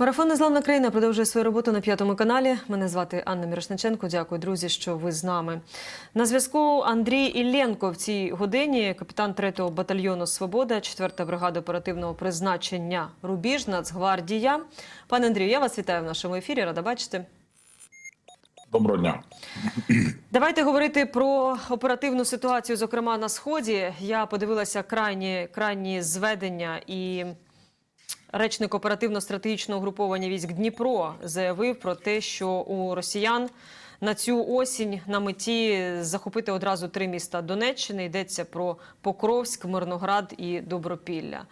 Марафон Незламна країна продовжує свою роботу на п'ятому каналі. Мене звати Анна Мірошниченко. Дякую, друзі, що ви з нами. На зв'язку Андрій Ілленко в цій годині, капітан 3-го батальйону Свобода, 4-та бригада оперативного призначення Рубіж, Нацгвардія. Пане Андрію, я вас вітаю в нашому ефірі. Рада бачити. Доброго дня. Давайте говорити про оперативну ситуацію, зокрема на сході. Я подивилася крайні, крайні зведення і. Речник оперативно-стратегічного груповання військ Дніпро заявив про те, що у росіян на цю осінь на меті захопити одразу три міста Донеччини. Йдеться про Покровськ, Мирноград і Добропілля.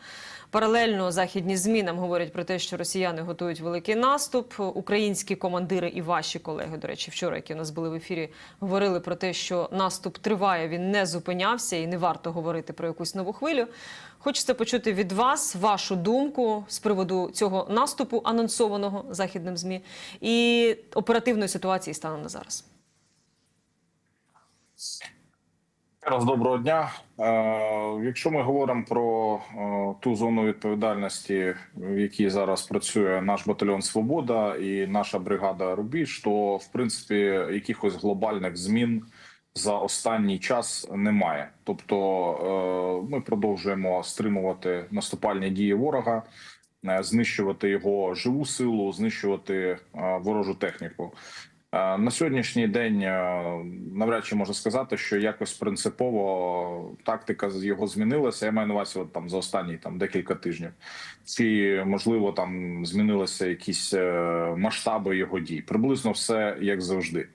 Паралельно західні ЗМІ нам говорять про те, що росіяни готують великий наступ. Українські командири і ваші колеги, до речі, вчора, які у нас були в ефірі, говорили про те, що наступ триває, він не зупинявся і не варто говорити про якусь нову хвилю. Хочеться почути від вас вашу думку з приводу цього наступу, анонсованого західним змі, і оперативної ситуації станом на зараз. Раз доброго дня. Е, Якщо ми говоримо про е, ту зону відповідальності, в якій зараз працює наш батальйон Свобода і наша бригада Рубіж, то в принципі якихось глобальних змін за останній час немає. Тобто е, ми продовжуємо стримувати наступальні дії ворога, знищувати його живу силу, знищувати ворожу техніку. Е, На сьогоднішній день е, навряд чи можна сказати, що якось принципово тактика його змінилася. Я маю на увазі от, там за останні там декілька тижнів. Чи можливо там змінилися якісь е, масштаби його дій? Приблизно все як завжди.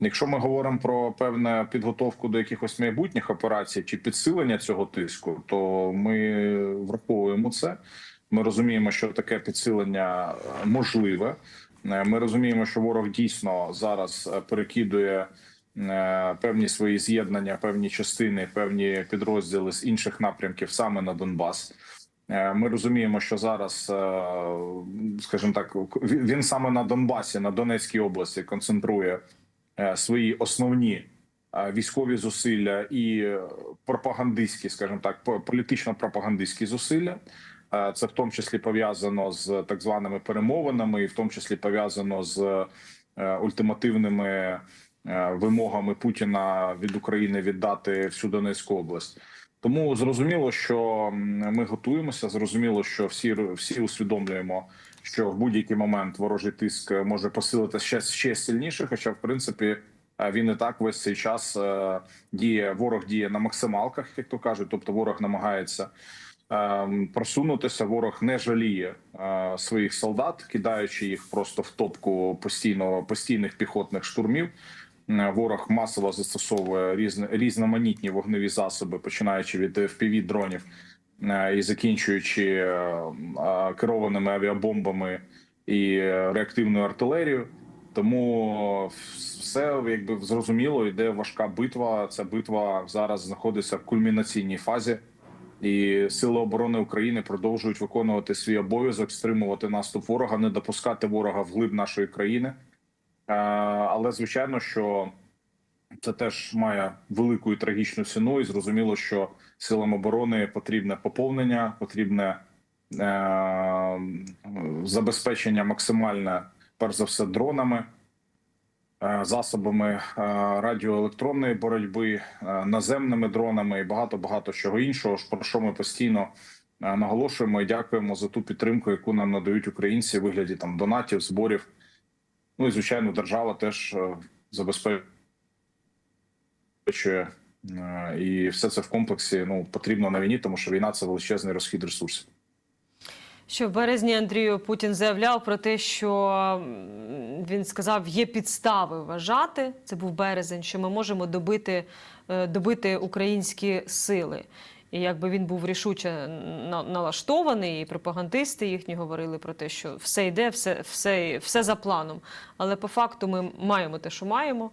Якщо ми говоримо про певну підготовку до якихось майбутніх операцій чи підсилення цього тиску, то ми враховуємо це. Ми розуміємо, що таке підсилення можливе. Е, Ми розуміємо, що ворог дійсно зараз е, перекидує е, певні свої з'єднання, певні частини, певні підрозділи з інших напрямків саме на Донбас. Ми розуміємо, що зараз, скажімо так, він саме на Донбасі, на Донецькій області концентрує свої основні військові зусилля і пропагандистські, скажімо так, по- політично-пропагандистські зусилля. Це в тому числі пов'язано з так званими перемовинами, і в тому числі пов'язано з е, ультимативними е, вимогами Путіна від України віддати всю Донецьку область. Тому зрозуміло, що ми готуємося. Зрозуміло, що всі всі усвідомлюємо, що в будь-який момент ворожий тиск може посилитися ще ще сильніше. Хоча, в принципі, е, він і так весь цей час діє. Ворог діє на максималках, як то кажуть. Тобто, ворог намагається просунутися. Ворог не жаліє е, своїх солдат, кидаючи їх просто в топку постійного постійних піхотних штурмів. Е, Ворог масово застосовує різні різноманітні вогневі засоби, починаючи від fpv дронів е, і закінчуючи керованими авіабомбами і реактивною артилерією. Тому все якби зрозуміло, йде важка битва. Ця битва зараз знаходиться в кульмінаційній фазі, і сили оборони України продовжують виконувати свій обов'язок, стримувати наступ ворога, не допускати ворога вглиб нашої країни. Е, Але звичайно, що це теж має велику і трагічну ціну, і зрозуміло, що силам оборони потрібне поповнення, потрібне е, забезпечення максимальне, перш за все, дронами, засобами е, радіоелектронної боротьби, е, наземними дронами і багато багато чого іншого. Про що ми постійно е, наголошуємо і дякуємо за ту підтримку, яку нам надають українці в вигляді там донатів, зборів. Ну і звичайно, держава теж е, забезпечує е, і все це в комплексі ну потрібно на війні, тому що війна це величезний розхід ресурсів. Що в березні Андрію Путін заявляв про те, що він сказав, є підстави вважати. Це був березень, що ми можемо добити, е, добити українські сили. І якби він був рішуче на- налаштований, і пропагандисти їхні говорили про те, що все йде, все, все, все за планом. Але по факту ми маємо те, що маємо.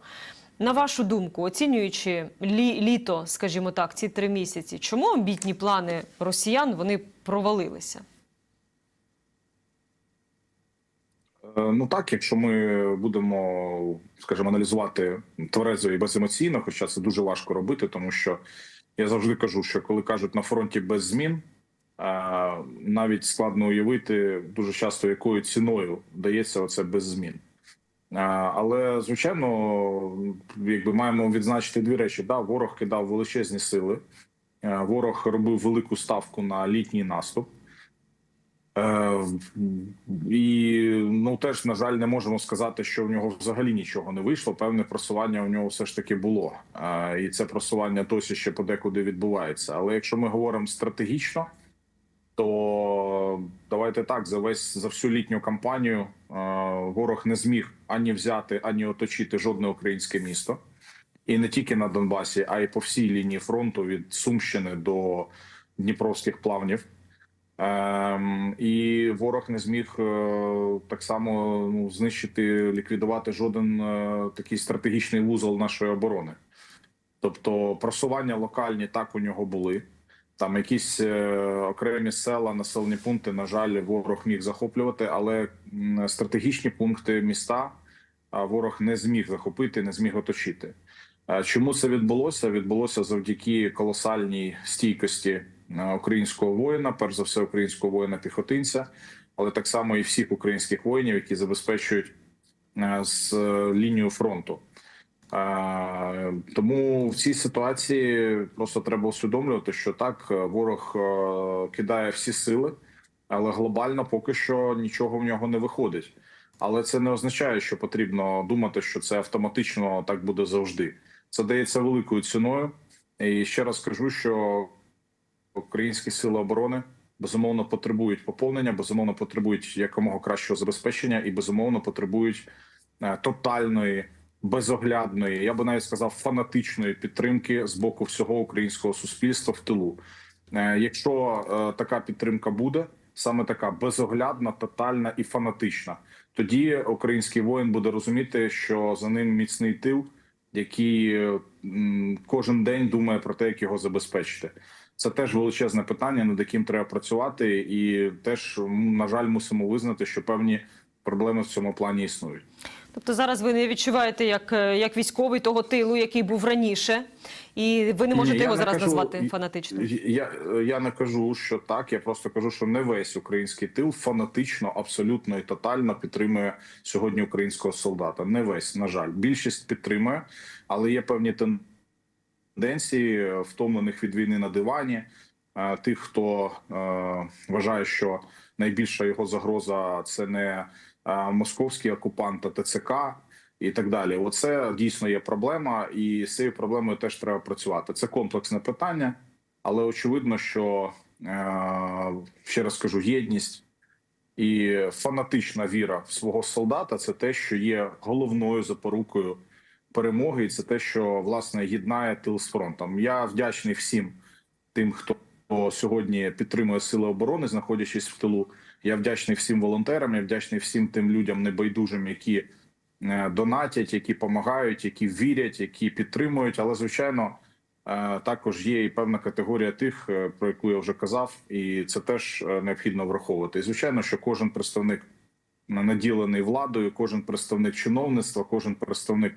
На вашу думку, оцінюючи лі, літо, скажімо так, ці три місяці, чому амбітні плани росіян вони провалилися? Ну так, якщо ми будемо, скажімо, аналізувати тверезо і беземоційно, хоча це дуже важко робити, тому що я завжди кажу, що коли кажуть на фронті без змін, навіть складно уявити дуже часто, якою ціною дається оце без змін. Але звичайно, якби маємо відзначити дві речі: да, ворог кидав величезні сили, ворог робив велику ставку на літній наступ. Е, І ну теж на жаль не можемо сказати, що в нього взагалі нічого не вийшло. Певне просування у нього все ж таки було, Е, і це просування досі ще подекуди відбувається. Але якщо ми говоримо стратегічно, то давайте так за весь за всю літню кампанію е, ворог не зміг ані взяти, ані оточити жодне українське місто, і не тільки на Донбасі, а й по всій лінії фронту від Сумщини до Дніпровських плавнів. Ем, і ворог не зміг е, так само ну, знищити, ліквідувати жоден е, такий стратегічний вузол нашої оборони. Тобто просування локальні так у нього були. Там якісь е, окремі села, населені пункти, на жаль, ворог міг захоплювати, але стратегічні пункти міста ворог не зміг захопити, не зміг оточити. Чому це відбулося? Відбулося завдяки колосальній стійкості українського воїна, перш за все, українського воїна-піхотинця, але так само і всіх українських воїнів, які забезпечують е, з е, лінію фронту. Е, Тому в цій ситуації просто треба усвідомлювати, що так е, ворог е, кидає всі сили, але глобально поки що нічого в нього не виходить. Але це не означає, що потрібно думати, що це автоматично так буде завжди. Це дається великою ціною. І ще раз кажу, що українські сили оборони безумовно потребують поповнення, безумовно потребують якомога кращого забезпечення і безумовно потребують е, тотальної, безоглядної, я би навіть сказав, фанатичної підтримки з боку всього українського суспільства в тилу. Е, Якщо е, така підтримка буде, саме така безоглядна, тотальна і фанатична, тоді український воїн буде розуміти, що за ним міцний тил, який кожен день думає про те, як його забезпечити. Це теж величезне питання, над яким треба працювати, і теж на жаль, мусимо визнати, що певні проблеми в цьому плані існують. Тобто зараз ви не відчуваєте як, е, як військовий того тилу, який був раніше, і ви не можете Ні, його не зараз кажу- назвати фанатичним. Я, я не кажу, що так. Я просто кажу, що не весь український тил фанатично, абсолютно і тотально підтримує сьогодні українського солдата. Не весь, на жаль, більшість підтримує, але є певні тенденції е, втомлених від війни на дивані. е, Тих, хто е, вважає, що найбільша його загроза це не московський окупант, а ТЦК і так далі. Оце дійсно є проблема, і з цією проблемою теж треба працювати. Це комплексне питання, але очевидно, що ще раз кажу, єдність і фанатична віра в свого солдата це те, що є головною запорукою перемоги, і це те, що власне єднає тил з фронтом. Я вдячний всім тим, хто сьогодні підтримує сили оборони, знаходячись в тилу. Я вдячний всім волонтерам. Я вдячний всім тим людям небайдужим, які е, донатять, які допомагають, які вірять, які підтримують. Але звичайно, е, також є і певна категорія тих, е, про яку я вже казав, і це теж необхідно враховувати. І звичайно, що кожен представник наділений владою, кожен представник чиновництва, кожен представник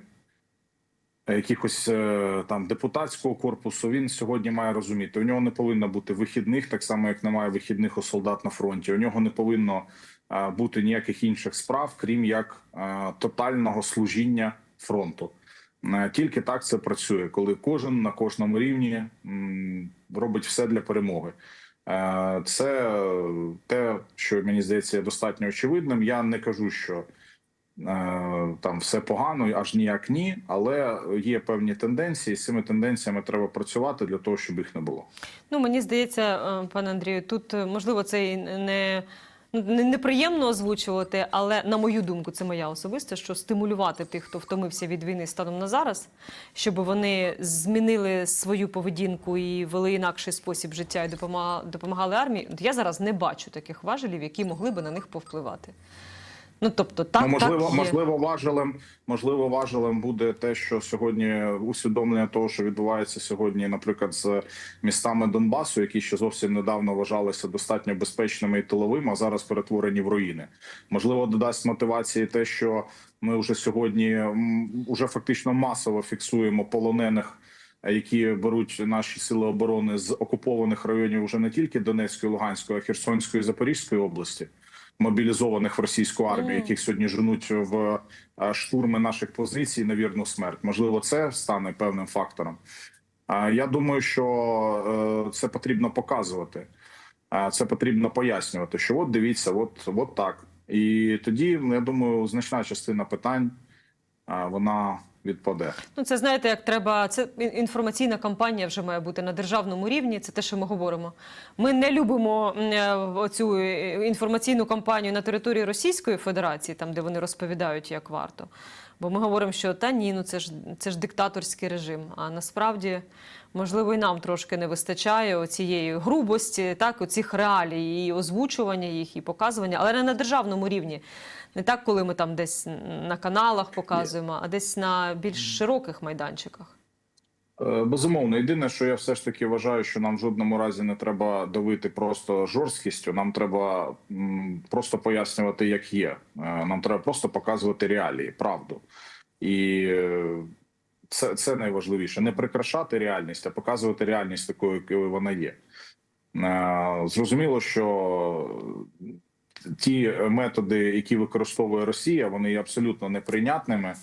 якихось е, там депутатського корпусу. Він сьогодні має розуміти, у нього не повинно бути вихідних, так само як немає вихідних у солдат на фронті. У нього не повинно е, бути ніяких інших справ, крім як е, тотального служіння фронту. Тільки так це працює, коли кожен на кожному рівні робить все для перемоги. Це те, що мені здається є достатньо очевидним. Я не кажу, що там все погано, аж ніяк ні, але є певні тенденції. З цими тенденціями треба працювати для того, щоб їх не було. Ну мені здається, е, пане Андрію, тут е, можливо це і не. Неприємно озвучувати, але на мою думку, це моя особиста, що стимулювати тих, хто втомився від війни станом на зараз, щоб вони змінили свою поведінку і вели інакший спосіб життя і допомагали армії. Я зараз не бачу таких важелів, які могли би на них повпливати. Ну тобто, так, ну, можливо, так є. можливо, важелем, можливо, важелем буде те, що сьогодні усвідомлення того, що відбувається сьогодні, наприклад, з містами Донбасу, які ще зовсім недавно вважалися достатньо безпечними і тиловими, а зараз перетворені в руїни. Можливо, додасть мотивації те, що ми вже сьогодні м, уже фактично масово фіксуємо полонених які беруть наші сили оборони з окупованих районів вже не тільки Донецької, Луганської, а Херсонської, Запорізької області, мобілізованих в російську армію, яких сьогодні женуть в е, штурми наших позицій на вірну смерть. Можливо, це стане певним фактором. Я думаю, що е, це потрібно показувати. Це потрібно пояснювати, що от дивіться, от, от так. І тоді, я думаю, значна частина питань вона відпаде. Ну, це знаєте, як треба. Це ін- інформаційна кампанія вже має бути на державному рівні. Це те, що ми говоримо. Ми не любимо е, оцю е, інформаційну кампанію на території Російської Федерації, там де вони розповідають, як варто. Бо ми говоримо, що та ні, ну це ж це ж диктаторський режим. А насправді, можливо, і нам трошки не вистачає цієї грубості, так, оцих реалій, і озвучування їх, і показування, але не на державному рівні. Не так, коли ми там десь на каналах показуємо, а десь на більш широких майданчиках. Е, Безумовно, єдине, що я все ж таки вважаю, що нам в жодному разі не треба давити просто жорсткістю. Нам треба просто пояснювати, як є. Е, Нам треба просто показувати реалії, правду. І е, це, це найважливіше. Не прикрашати реальність, а показувати реальність такою, якою вона є. Зрозуміло, що ті методи, які використовує Росія, вони є абсолютно неприйнятними.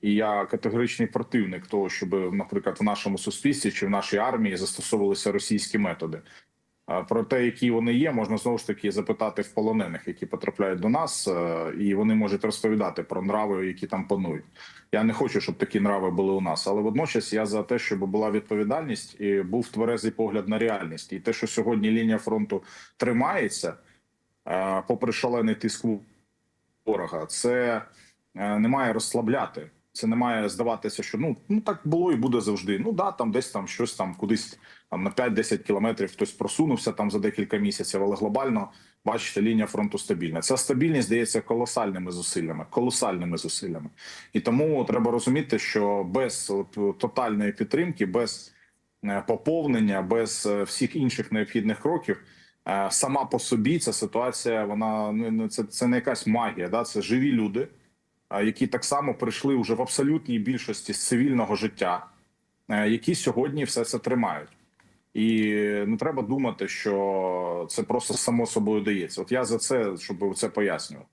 І я категоричний противник того, щоб, наприклад, в нашому суспільстві чи в нашій армії застосовувалися російські методи. Про те, які вони є, можна знову ж таки запитати в полонених, які потрапляють до нас, е, і вони можуть розповідати про нрави, які там панують. Я не хочу, щоб такі нрави були у нас, але водночас я за те, щоб була відповідальність і був тверезий погляд на реальність. І те, що сьогодні лінія фронту тримається, е, попри шалений тиск ворога, це е, не має розслабляти. Це не має здаватися, що ну ну так було і буде завжди. Ну да, там десь там щось там кудись там на 5-10 кілометрів хтось просунувся там за декілька місяців, але глобально бачите, лінія фронту стабільна. Ця стабільність здається колосальними зусиллями, колосальними зусиллями. І тому треба розуміти, що без от, тотальної підтримки, без е, поповнення, без е, всіх інших необхідних кроків. е, Сама по собі ця ситуація, вона ну ну, це, це не якась магія, да це живі люди, які так само прийшли вже в абсолютній більшості з цивільного життя, е, які сьогодні все це тримають. І не треба думати, що це просто само собою дається. От я за це, щоб це пояснював.